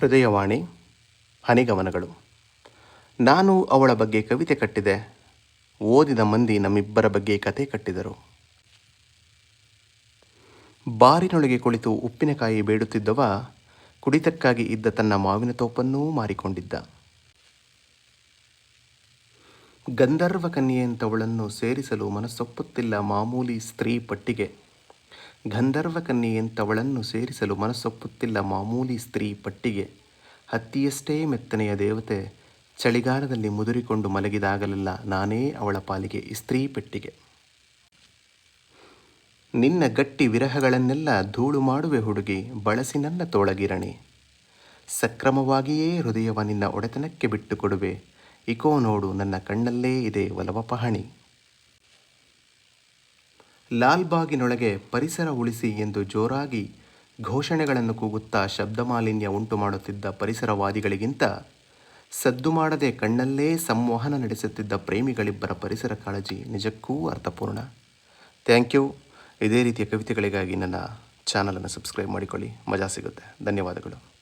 ಹೃದಯವಾಣಿ ಹನಿಗಮನಗಳು ನಾನು ಅವಳ ಬಗ್ಗೆ ಕವಿತೆ ಕಟ್ಟಿದೆ, ಓದಿದ ಮಂದಿ ನಮ್ಮಿಬ್ಬರ ಬಗ್ಗೆ ಕತೆ ಕಟ್ಟಿದರು. ಬಾರಿನೊಳಗೆ ಕುಳಿತು ಉಪ್ಪಿನಕಾಯಿ ಬೇಡುತ್ತಿದ್ದವ, ಕುಡಿತಕ್ಕಾಗಿ ಇದ್ದ ತನ್ನ ಮಾವಿನ ತೋಪನ್ನೂ ಮಾರಿಕೊಂಡಿದ್ದ. ಗಂಧರ್ವ ಕನ್ಯೆಯಂತವಳನ್ನು ಸೇರಿಸಲು ಮನಸ್ಸೊಪ್ಪುತ್ತಿಲ್ಲ ಮಾಮೂಲಿ ಸ್ತ್ರೀ ಪಟ್ಟಿಗೆ. ಗಂಧರ್ವ ಕನ್ಯೆಯಂಥವಳನ್ನು ಸೇರಿಸಲು ಮನಸ್ಸೊಪ್ಪುತ್ತಿಲ್ಲ ಮಾಮೂಲಿ ಸ್ತ್ರೀ ಪಟ್ಟಿಗೆ. ಹತ್ತಿಯಷ್ಟೇ ಮೆತ್ತನೆಯ ದೇವತೆ ಚಳಿಗಾಲದಲ್ಲಿ ಮುದುರಿಕೊಂಡು ಮಲಗಿದಾಗಲೆಲ್ಲ ನಾನೇ ಅವಳ ಪಾಲಿಗೆ ಸ್ತ್ರೀ ಪೆಟ್ಟಿಗೆ. ನಿನ್ನ ಗಟ್ಟಿ ವಿರಹಗಳನ್ನೆಲ್ಲ ಧೂಳು ಮಾಡುವೆ ಹುಡುಗಿ, ಬಳಸಿ ನನ್ನ ತೋಳಗಿರಣಿ. ಸಕ್ರಮವಾಗಿಯೇ ಹೃದಯವ ನಿನ್ನ ಒಡೆತನಕ್ಕೆ ಬಿಟ್ಟುಕೊಡುವೆ. ಇಕೋ ನೋಡು ನನ್ನ ಕಣ್ಣಲ್ಲೇ ಇದೆ ಒಲವ ಪಹಣಿ. ಲಾಲ್ಬಾಗಿನೊಳಗೆ ಪರಿಸರ ಉಳಿಸಿ ಎಂದು ಜೋರಾಗಿ ಘೋಷಣೆಗಳನ್ನು ಕೂಗುತ್ತಾ ಶಬ್ದ ಮಾಲಿನ್ಯ ಉಂಟು ಮಾಡುತ್ತಿದ್ದ ಪರಿಸರವಾದಿಗಳಿಗಿಂತ ಸದ್ದು ಮಾಡದೆ ಕಣ್ಣಲ್ಲೇ ಸಂವಹನ ನಡೆಸುತ್ತಿದ್ದ ಪ್ರೇಮಿಗಳಿಬ್ಬರ ಪರಿಸರ ಕಾಳಜಿ ನಿಜಕ್ಕೂ ಅರ್ಥಪೂರ್ಣ. Thank you. ಇದೇ ರೀತಿಯ ಕವಿತೆಗಳಿಗಾಗಿ ನನ್ನ ಚಾನಲನ್ನು ಸಬ್ಸ್ಕ್ರೈಬ್ ಮಾಡಿಕೊಳ್ಳಿ. ಮಜಾ ಸಿಗುತ್ತೆ. ಧನ್ಯವಾದಗಳು.